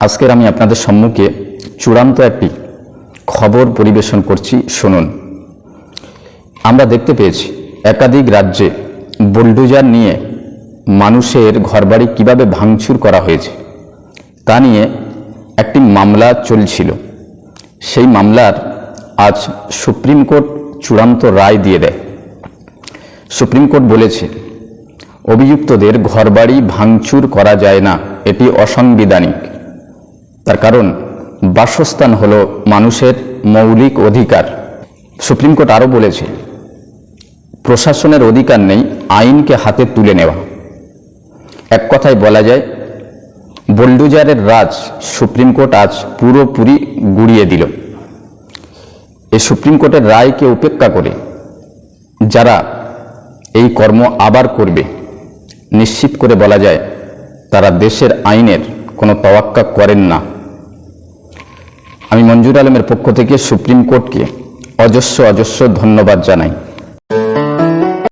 আজকের আমি আপনাদের সম্মুখে চূড়ান্ত একটি খবর পরিবেশন করছি, শুনুন। আমরা দেখতে পেয়েছি, একাধিক রাজ্যে বুলডোজার নিয়ে মানুষের ঘরবাড়ি কীভাবে ভাঙচুর করা হয়েছে, তা নিয়ে একটি মামলা চলছিল। সেই মামলার আজ সুপ্রিম কোর্ট চূড়ান্ত রায় দিয়ে দেয়। সুপ্রিম কোর্ট বলেছে, অভিযুক্তদের ঘরবাড়ি ভাঙচুর করা যায় না, এটি অসাংবিধানিক। তার কারণ, বাসস্থান হল মানুষের মৌলিক অধিকার। সুপ্রিম কোর্ট আরও বলেছে, প্রশাসনের অধিকার নেই আইনকে হাতে তুলে নেওয়া। এক কথায় বলা যায়, বোল্ডোজারের রাজ সুপ্রিম কোর্ট আজ পুরোপুরি গুড়িয়ে দিল। এই সুপ্রিম কোর্টের রায়কে উপেক্ষা করে যারা এই কর্ম আবার করবে, নিশ্চিত করে বলা যায়, তারা দেশের আইনের কোনো তওয়াক্কা করেন না। আমি মঞ্জুর আলমের পক্ষ থেকে সুপ্রিম কোর্টকে অজস্র অজস্র ধন্যবাদ জানাই।